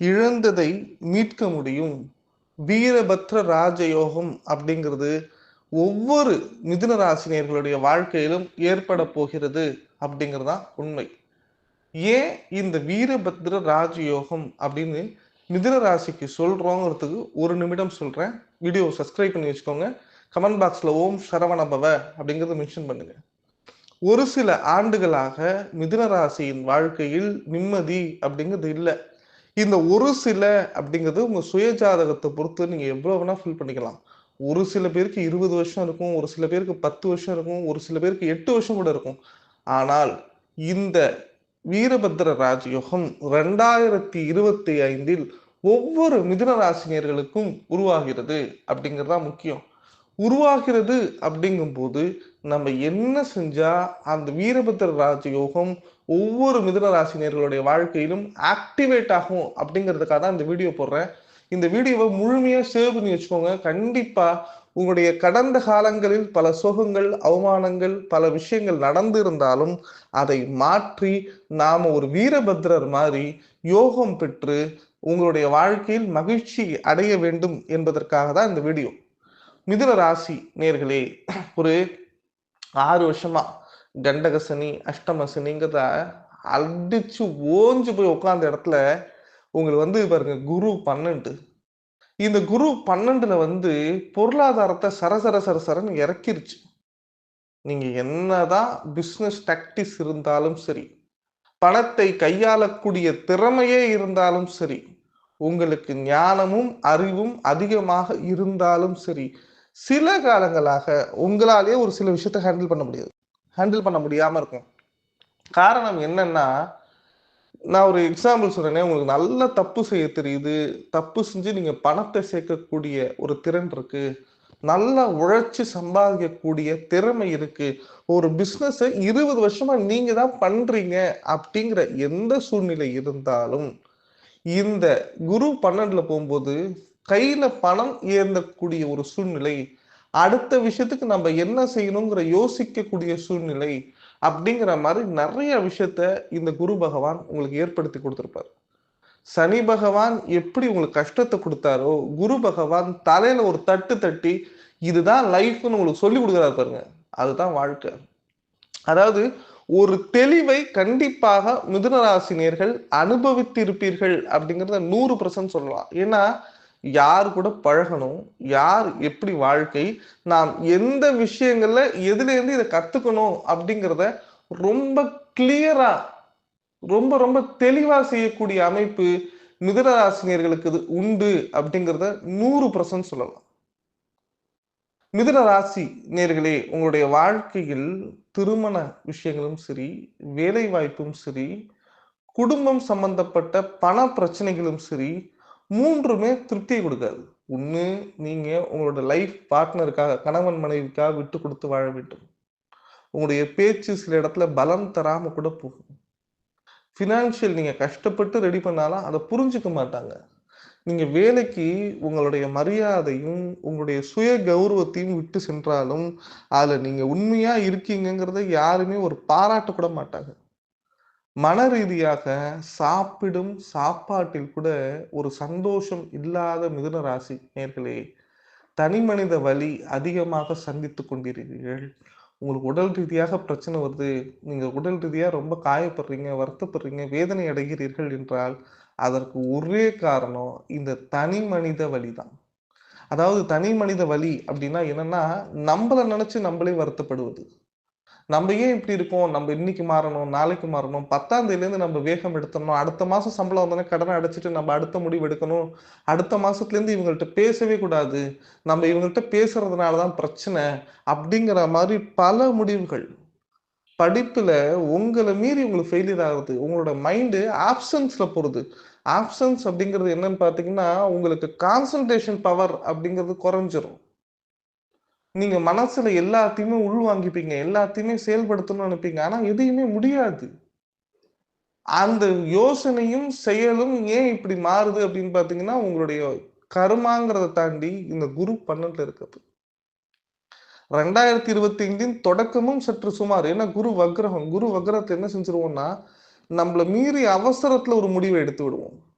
இழந்ததை மீட்க முடியும். வீரபத்ர ராஜயோகம் அப்படிங்கிறது ஒவ்வொரு மிதுன ராசினியர்களுடைய வாழ்க்கையிலும் ஏற்பட போகிறது அப்படிங்கிறதான் உண்மை. ஏன் இந்த வீரபத்ர ராஜயோகம் அப்படின்னு மிதுன ராசிக்கு சொல்றோங்கிறதுக்கு ஒரு நிமிடம் சொல்றேன். வீடியோ சப்ஸ்கிரைப் பண்ணி வச்சுக்கோங்க. கமெண்ட் பாக்ஸ்ல ஓம் சரவணபவ அப்படிங்கறத மென்ஷன் பண்ணுங்க. ஒரு சில ஆண்டுகளாக மிதுன ராசியின் வாழ்க்கையில் நிம்மதி அப்படிங்கிறது இல்லை. இந்த ஒரு சில அப்படிங்கிறது உங்க சுய ஜாதகத்தை பொறுத்து நீங்க எவ்வளவு வேணா ஃபில் பண்ணிக்கலாம். ஒரு சில பேருக்கு இருபது வருஷம் இருக்கும் ஒரு சில பேருக்கு பத்து வருஷம் இருக்கும் ஒரு சில பேருக்கு எட்டு வருஷம் கூட இருக்கும். ஆனால் இந்த வீரபத்ர ராஜயோகம் ரெண்டாயிரத்தி இருபத்தி ஐந்தில் ஒவ்வொரு மிதுன ராசினியர்களுக்கும் உருவாகிறது அப்படிங்கிறது தான் முக்கியம். உருவாகிறது அப்படிங்கும்போது நம்ம என்ன செஞ்சா அந்த வீரபத்ர ராஜயோகம் ஒவ்வொரு மிதுன ராசினியர்களுடைய வாழ்க்கையிலும் ஆக்டிவேட் ஆகும் அப்படிங்கிறதுக்காக தான் இந்த வீடியோ போடுறேன். இந்த வீடியோவை முழுமையாக சேவ் பண்ணி வச்சுக்கோங்க. கண்டிப்பாக உங்களுடைய கடந்த காலங்களில் பல சோகங்கள் அவமானங்கள் பல விஷயங்கள் நடந்து இருந்தாலும் அதை மாற்றி நாம் ஒரு வீரபத்ரர் மாதிரி யோகம் பெற்று உங்களுடைய வாழ்க்கையில் மகிழ்ச்சி அடைய வேண்டும் என்பதற்காக தான் இந்த வீடியோ மிதுன ராசி நேர்களே ஒரு ஆறு வருஷமா கண்டக சனி அஷ்டம சனிங்கிறத அடிச்சு ஓஞ்சு போய் உட்காந்த இடத்துல உங்களுக்கு வந்து பாருங்க குரு பன்னெண்டு. இந்த குரு பன்னெண்டுல வந்து பொருளாதாரத்தை சரசர சரசரன்னு இறக்கிருச்சு. நீங்க என்னதான் பிஸ்னஸ் டாக்டிஸ் இருந்தாலும் சரி பணத்தை கையாளக்கூடிய திறமையே இருந்தாலும் சரி உங்களுக்கு ஞானமும் அறிவும் அதிகமாக இருந்தாலும் சரி சில காலங்களாக உங்களாலேயே ஒரு சில விஷயத்தை ஹேண்டில் பண்ண முடியாது. ஹேண்டில் பண்ண முடியாமல் இருக்கும். காரணம் என்னன்னா நான் ஒரு எக்ஸாம்பிள் சொல்றேனே உங்களுக்கு நல்ல தப்பு செய்ய தெரியுது தப்பு செஞ்சு நீங்க பணத்தை சேர்க்கக்கூடிய ஒரு திறன் இருக்கு நல்லா உழைச்சி சம்பாதிக்கக்கூடிய திறமை இருக்கு ஒரு பிஸ்னஸை இருபது வருஷமா நீங்க தான் பண்றீங்க அப்படிங்கிற எந்த சூழ்நிலை இருந்தாலும் இந்த குரு பன்னெண்டுல போகும்போது கையில பணம் ஏந்தக்கூடிய ஒரு சூழ்நிலை அடுத்த விஷயத்துக்கு நம்ம என்ன செய்யணுங்கிற யோசிக்கக்கூடிய சூழ்நிலை அப்படிங்கிற மாதிரி நிறைய விஷயத்த இந்த குரு பகவான் உங்களுக்கு ஏற்படுத்தி கொடுத்துருப்பார். சனி பகவான் எப்படி உங்களுக்கு கஷ்டத்தை கொடுத்தாரோ குரு பகவான் தலையில ஒரு தட்டு தட்டி இதுதான் லைஃப்னு உங்களுக்கு சொல்லி கொடுக்குறாரு பாருங்க. அதுதான் வாழ்க்கை. அதாவது ஒரு தெளிவை கண்டிப்பாக மிதுனராசினியர்கள் அனுபவித்திருப்பீர்கள் அப்படிங்கிறத நூறு பர்சன்ட் சொல்லலாம். ஏன்னா யார் கூட பழகணும் யார் எப்படி வாழ்க்கை நாம் எந்த விஷயங்கள்ல எதுலேருந்து இதை கத்துக்கணும் அப்படிங்கிறத ரொம்ப கிளியரா ரொம்ப ரொம்ப தெளிவா செய்யக்கூடிய அமைப்பு மிதுனராசினியர்களுக்கு இது உண்டு அப்படிங்கிறத நூறு பர்சன்ட் சொல்லலாம். மிதுன ராசி நேர்களே உங்களுடைய வாழ்க்கையில் திருமண விஷயங்களும் சரி வேலை வாய்ப்பும் சரி குடும்பம் சம்பந்தப்பட்ட பண பிரச்சனைகளும் சரி மூன்றுமே திருப்தியை கொடுக்காது. ஒன்று நீங்கள் உங்களோட லைஃப் பார்ட்னருக்காக கணவன் மனைவிக்காக விட்டு கொடுத்து வாழ வேண்டும். உங்களுடைய பேச்சு சில இடத்துல பலம் தராமல் கூட போகும். ஃபினான்ஷியல் நீங்கள் கஷ்டப்பட்டு ரெடி பண்ணாலும் அதை புரிஞ்சுக்க மாட்டாங்க. நீங்கள் வேலைக்கு உங்களுடைய மரியாதையும் உங்களுடைய சுய கௌரவத்தையும் விட்டு சென்றாலும் அதில் நீங்கள் உண்மையாக இருக்கீங்கிறத யாருமே ஒரு பாராட்ட கூட மாட்டாங்க. மன ரீதியாக சாப்பிடும் சாப்பாட்டில் கூட ஒரு சந்தோஷம் இல்லாத மிதுன ராசி நேர்களே தனி மனித வலி அதிகமாக சந்தித்து கொண்டிருக்கிறீர்கள். உங்களுக்கு உடல் ரீதியாக பிரச்சனை வருது. நீங்கள் உடல் ரீதியாக ரொம்ப காயப்படுறீங்க வருத்தப்படுறீங்க வேதனை அடைகிறீர்கள் என்றால் அதற்கு ஒரே காரணம் இந்த தனி மனித வலி தான் அதாவது தனி மனித வலி அப்படின்னா என்னன்னா நம்மளை நினைச்சு நம்மளே வருத்தப்படுவது. நம்ம ஏன் இப்படி இருக்கோம்? நம்ம இன்னைக்கு மாறணும் நாளைக்கு மாறணும். பத்தாம் தேதியிலேருந்து நம்ம வேகம் எடுத்துடணும். அடுத்த மாசம் சம்பளம் வந்தோடனே கடனை அடைச்சிட்டு நம்ம அடுத்த முடிவு எடுக்கணும். அடுத்த மாதத்துலேருந்து இவங்கள்ட்ட பேசவே கூடாது. நம்ம இவங்கள்ட்ட பேசுறதுனாலதான் பிரச்சனை அப்படிங்கிற மாதிரி பல முடிவுகள். படிப்பில் உங்களை மீறி உங்களுக்கு ஃபெயிலியர் ஆகுது. உங்களோட மைண்டு ஆப்ஷன்ஸில் போறது ஆப்சன்ஸ் அப்படிங்கிறது என்னன்னு பார்த்தீங்கன்னா உங்களுக்கு கான்சன்ட்ரேஷன் பவர் அப்படிங்கிறது குறைஞ்சிரும். நீங்க மனசுல எல்லாத்தையுமே உள்வாங்கிப்பீங்க எல்லாத்தையுமே செயல்படுத்தணும்னு நினைப்பீங்க. ஆனா எதையுமே முடியாது. அந்த யோசனையும் செயலும் ஏன் இப்படி மாறுது அப்படின்னு பாத்தீங்கன்னா உங்களுடைய கருமாங்கிறத தாண்டி இந்த குரு பன்னெண்டுல இருக்கிறது ரெண்டாயிரத்தி இருபத்தி ஐந்தின் தொடக்கமும் சற்று சுமார். ஏன்னா குரு வக்ரகம். குரு வக்ரத்தை என்ன செஞ்சிருவோம்னா நம்மள மீறி அவசரத்துல ஒரு முடிவை எடுத்து விடுவோம்.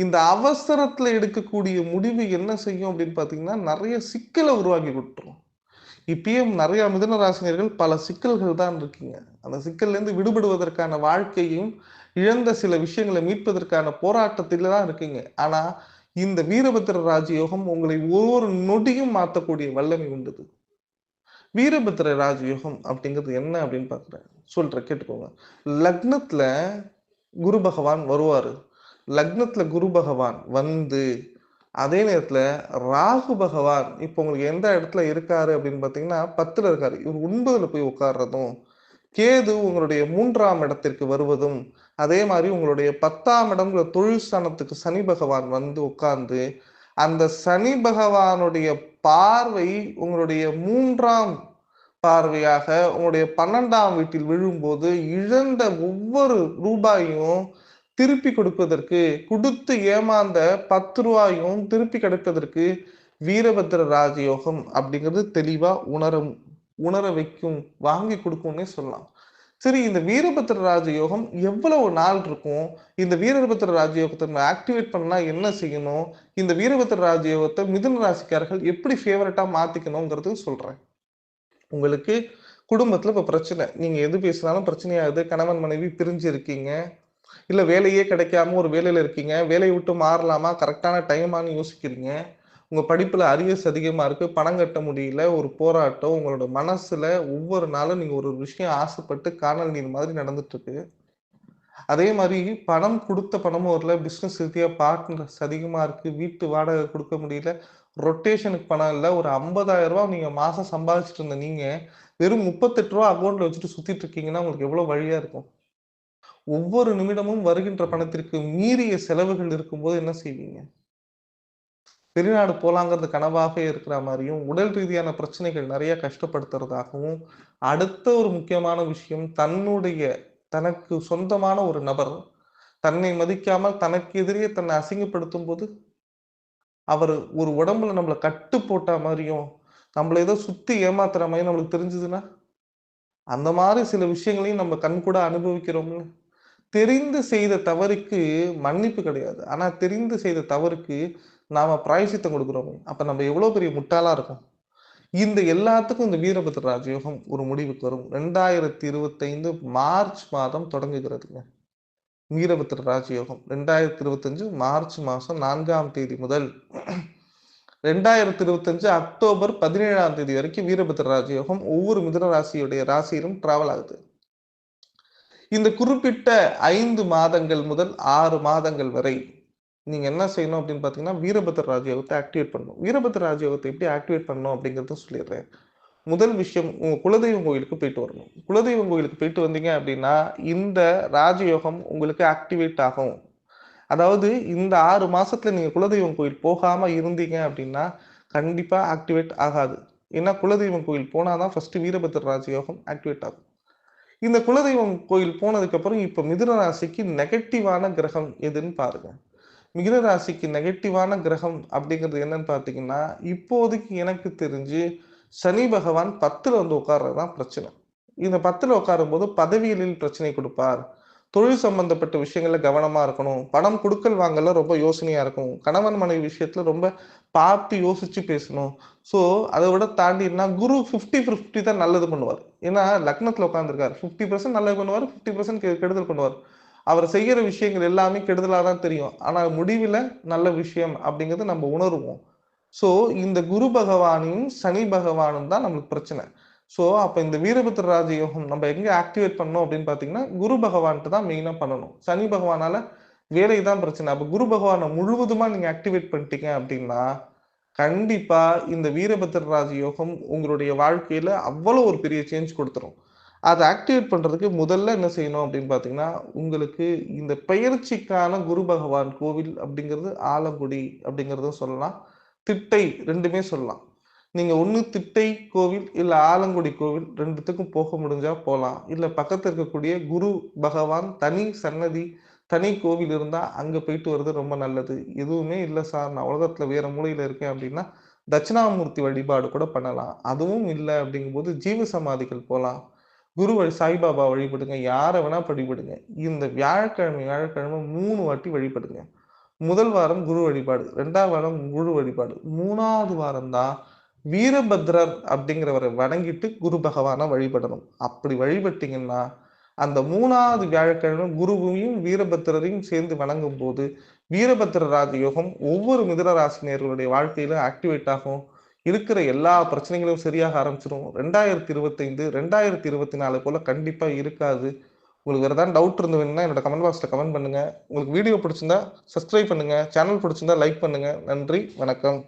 இந்த அவசரத்தில் எடுக்கக்கூடிய முடிவு என்ன செய்யும் அப்படின்னு பார்த்தீங்கன்னா, நிறைய சிக்கலை உருவாக்கி விட்டுரும். இப்பயும் நிறைய மிதுன ராசினியர்கள் பல சிக்கல்கள் தான் இருக்கீங்க. அந்த சிக்கல்லேருந்து விடுபடுவதற்கான வாழ்க்கையும், இழந்த சில விஷயங்களை மீட்பதற்கான போராட்டத்தில் தான் இருக்கீங்க. ஆனா, இந்த வீரபத்திர ராஜயோகம் உங்களை ஒவ்வொரு நொடியும் மாற்றக்கூடிய வல்லமை உண்டுது. வீரபத்திர ராஜயோகம் அப்படிங்கிறது என்ன அப்படின்னு பார்க்குறேன். சொல்கிறேன் கேட்டுக்கோங்க. லக்னத்தில் குரு பகவான் வருவாரு. லக்னத்தில் குரு பகவான் வந்து, அதே நேரத்தில் ராகு பகவான் இப்போ உங்களுக்கு எந்த இடத்துல இருக்காரு அப்படின்னு பார்த்தீங்கன்னா, 10ல இருக்காரு. இவர் ஒன்பதில் போய் உட்கார்றதும், கேது உங்களுடைய மூன்றாம் இடத்திற்கு வருவதும், அதே மாதிரி உங்களுடைய 10ஆம் இடம்ங்கிற தொழில் ஸ்தானத்துக்கு சனி பகவான் வந்து உட்கார்ந்து, அந்த சனி பகவானுடைய பார்வை உங்களுடைய மூன்றாம் பார்வையாக உங்களுடைய 12ஆம் வீட்டில் விழும்போது, இழந்த ஒவ்வொரு ரூபாயும் திருப்பி கொடுப்பதற்கு, கொடுத்து ஏமாந்த பத்து ரூபாயும் திருப்பி கிடைப்பதற்கு வீரபத்ர ராஜயோகம் அப்படிங்கிறது தெளிவா உணரும் உணர வைக்கும், வாங்கி கொடுக்கும்னே சொல்லலாம். சரி இந்த வீரபத்ர ராஜயோகம் எவ்வளவு நாள் இருக்கும்? இந்த வீரபத்ர ராஜயோகத்தை நம்ம ஆக்டிவேட் பண்ணா என்ன செய்யணும்? இந்த வீரபத்ர ராஜயோகத்தை மிதுன ராசிக்காரர்கள் எப்படி ஃபேவரட்டா மாத்திக்கணுங்கிறது சொல்றேன். உங்களுக்கு குடும்பத்துல இப்ப பிரச்சனை. நீங்க எது பேசினாலும் பிரச்சனையாகுது. கணவன், மனைவி பிரிஞ்சு இருக்கீங்க. இல்லை வேலையே கிடைக்காம ஒரு வேலையில இருக்கீங்க. வேலையை விட்டு மாறலாமா? கரெக்டான டைமான்னு யோசிக்கிறீங்க. உங்கள் படிப்புல அரியஸ் அதிகமா இருக்கு. பணம் கட்ட முடியல. ஒரு போராட்டம். உங்களோட மனசுல ஒவ்வொரு நாளும் நீங்கள் ஒரு விஷயம் ஆசைப்பட்டு காணல் நீர் மாதிரி நடந்துட்டுருக்கு அதே மாதிரி பணம் கொடுத்த பணமும் வரல. பிஸ்னஸ் ரீதியாக பார்ட்னர்ஸ் அதிகமா இருக்கு. வீட்டு வாடகை கொடுக்க முடியல. ரொட்டேஷனுக்கு பணம் இல்லை ஒரு ஐம்பதாயிரம் ரூபா நீங்கள் மாதம் சம்பாதிச்சிட்டு இருந்த நீங்கள் வெறும் முப்பத்தெட்டு ரூபா அக்கௌண்ட்டில் வச்சுட்டு சுத்திட்டு இருக்கீங்கன்னா, உங்களுக்கு எவ்வளவு வழியாக இருக்கும்? ஒவ்வொரு நிமிடமும் வருகின்ற பணத்திற்கு மீறிய செலவுகள் இருக்கும்போது என்ன செய்வீங்க? வெளிநாடு போலாங்கிறது கனவாகவே இருக்கிற மாதிரியும் உடல் ரீதியான பிரச்சனைகள் நிறைய கஷ்டப்படுத்துறதாகவும், அடுத்த ஒரு முக்கியமான விஷயம் தன்னுடைய தனக்கு சொந்தமான ஒரு நபர், தன்னை மதிக்காமல் தனக்கு எதிரே தன்னை அசிங்கப்படுத்தும் போது அவர் ஒரு உடம்புல நம்மள கட்டு போட்டா மாதிரியும் நம்மளை ஏதோ சுத்தி ஏமாத்துற மாதிரி நம்மளுக்கு தெரிஞ்சதுன்னா, அந்த மாதிரி சில விஷயங்களையும் நம்ம கண்கூட அனுபவிக்கிறோம்ல. தெரிந்து செய்த தவறுக்கு மன்னிப்பு கிடையாது. ஆனா தெரிந்து செய்த தவறுக்கு நாம பிராயசித்தம் கொடுக்குறோமே அப்ப நம்ம எவ்வளோ பெரிய முட்டாளா இருக்கும் இந்த எல்லாத்துக்கும் இந்த வீரபத்ர ராஜயோகம் ஒரு முடிவுக்கு வரும். 2025 மார்ச் மாதம் தொடங்குகிறதுங்க. வீரபத்ர ராஜயோகம். 2025 மார்ச் மாதம் நான்காம் தேதி முதல் 2025 அக்டோபர் 17ஆம் தேதி வரைக்கும் வீரபத்ர ராஜயோகம் ஒவ்வொரு மிதன ராசியுடைய ராசியிலும் டிராவல் ஆகுது. இந்த குறிப்பிட்ட ஐந்து மாதங்கள் முதல் ஆறு மாதங்கள் வரை, நீங்க என்ன செய்யணும் அப்படின்னு பார்த்தீங்கன்னா, வீரபத்ர ராஜயோகத்தை ஆக்டிவேட் பண்ணணும். வீரபத்ர ராஜயோகத்தை எப்படி ஆக்டிவேட் பண்ணணும் அப்படிங்கறத சொல்லிடுறேன். முதல் விஷயம் உங்க குலதெய்வம் கோயிலுக்கு போயிட்டு வரணும். குலதெய்வம் கோயிலுக்கு போயிட்டு வந்தீங்க அப்படின்னா, இந்த ராஜயோகம் உங்களுக்கு ஆக்டிவேட் ஆகும். அதாவது இந்த ஆறு மாசத்துல நீங்க குலதெய்வம் கோயில் போகாம இருந்தீங்க அப்படின்னா, கண்டிப்பா ஆக்டிவேட் ஆகாது. ஏன்னா குலதெய்வம் கோயில் போனாதான் தான் வீரபத்ர ராஜயோகம் ஆக்டிவேட் ஆகும். இந்த குலதெய்வம் கோயில் போனதுக்கப்புறம் இப்போ மிதுன ராசிக்கு நெகட்டிவான கிரகம் எதுன்னு பாருங்க. மிதுன ராசிக்கு நெகட்டிவான கிரகம் அப்படிங்கிறது என்னன்னு பார்த்தீங்கன்னா, இப்போதைக்கு எனக்கு தெரிஞ்சு சனி பகவான் 10ல வந்து உட்கார்றது தான் பிரச்சனை. இந்த 10ல உட்காரும்போது பதவியலில் பிரச்சனை கொடுப்பார் தொழில் சம்பந்தப்பட்ட விஷயங்கள்ல கவனமா இருக்கணும். பணம் கொடுக்கல் வாங்கலாம் ரொம்ப யோசனையா இருக்கும். கணவன் மனைவி விஷயத்துல ரொம்ப பார்த்து யோசிச்சு பேசணும். ஸோ அதை விட தாண்டினா குரு 50, 50 தான் நல்லது பண்ணுவார். ஏன்னா லக்னத்தில் உட்காந்துருக்கார் ஃபிஃப்டி பர்சன்ட் நல்லது பண்ணுவார் ஃபிஃப்டி பர்சன்ட் கெடுதல் பண்ணுவார். அவர் செய்கிற விஷயங்கள் எல்லாமே கெடுதலாக தான் தெரியும். ஆனால் முடிவில் நல்ல விஷயம் அப்படிங்கிறது நம்ம உணருவோம். ஸோ இந்த குரு பகவானையும், சனி பகவானும் தான் நம்மளுக்கு பிரச்சனை. ஸோ அப்போ இந்த வீரபுத்திர ராஜயோகம் நம்ம எங்கே ஆக்டிவேட் பண்ணோம் அப்படின்னு பார்த்தீங்கன்னா, குரு பகவான்ட்டு தான் மெயினாக பண்ணணும். சனி பகவானால வேலை தான் பிரச்சனை. அப்போ குரு பகவானை முழுவதுமா நீங்க ஆக்டிவேட் பண்ணிட்டீங்க அப்படின்னா, கண்டிப்பா இந்த வீரபத்திர ராஜயோகம் உங்களுடைய வாழ்க்கையில அவ்வளோ ஒரு பெரிய சேஞ்ச் கொடுத்துரும் அதை ஆக்டிவேட் பண்றதுக்கு முதல்ல என்ன செய்யணும் அப்படின்னு பார்த்தீங்கன்னா, உங்களுக்கு இந்த பயிற்சிக்கான குரு பகவான் கோவில் அப்படிங்கிறது ஆலங்குடி அப்படிங்கிறதும் சொல்லலாம். திட்டை ரெண்டுமே சொல்லலாம். நீங்க ஒன்று திட்டை கோவில், இல்ல ஆலங்குடி கோவில் ரெண்டுத்துக்கும் போக முடிஞ்சா போகலாம் இல்ல பக்கத்தில் இருக்கக்கூடிய குரு பகவான் தனி சன்னதி, தனி கோவில் இருந்தா அங்க போயிட்டு வர்றது ரொம்ப நல்லது. எதுவுமே இல்ல சார் நான் உலகத்துல வேற மூலையில இருக்கேன் அப்படின்னா, தட்சிணாமூர்த்தி வழிபாடு கூட பண்ணலாம். அதுவும் இல்லை அப்படிங்கும்போது ஜீவ சமாதிகள் போகலாம் குரு வழி சாய்பாபா வழிபடுங்க. யாரை வேணா வழிபடுங்க. இந்த வியாழக்கிழமை, வியாழக்கிழமை மூணு வாட்டி வழிபடுங்க. முதல் வாரம் குரு வழிபாடு ரெண்டாவது வாரம் குரு வழிபாடு மூணாவது வாரம் தான் வீரபத்ரர் அப்படிங்கிறவரை வணங்கிட்டு குரு பகவானை வழிபடணும். அப்படி வழிபட்டீங்கன்னா அந்த மூணாவது வியாழக்கிழமை குருவையும் வீரபத்திரரையும் சேர்ந்து வணங்கும் போது வீரபத்திர ராஜயோகம் ஒவ்வொரு மிதன ராசினியர்களுடைய வாழ்க்கையில ஆக்டிவேட் ஆகும். இருக்கிற எல்லா பிரச்சனைகளும் சரியாக ஆரம்பிச்சிடும் ரெண்டாயிரத்தி இருபத்தைந்து ரெண்டாயிரத்தி இருபத்தி நாலு போல கண்டிப்பா இருக்காது. உங்களுக்கு வேறு ஏதாவது டவுட் இருந்ததுன்னா என்னோட கமெண்ட் பாக்ஸில் கமெண்ட் பண்ணுங்கள் உங்களுக்கு வீடியோ பிடிச்சிருந்தா சப்ஸ்கிரைப் பண்ணுங்கள் சேனல் பிடிச்சிருந்தா லைக் பண்ணுங்கள் நன்றி வணக்கம்.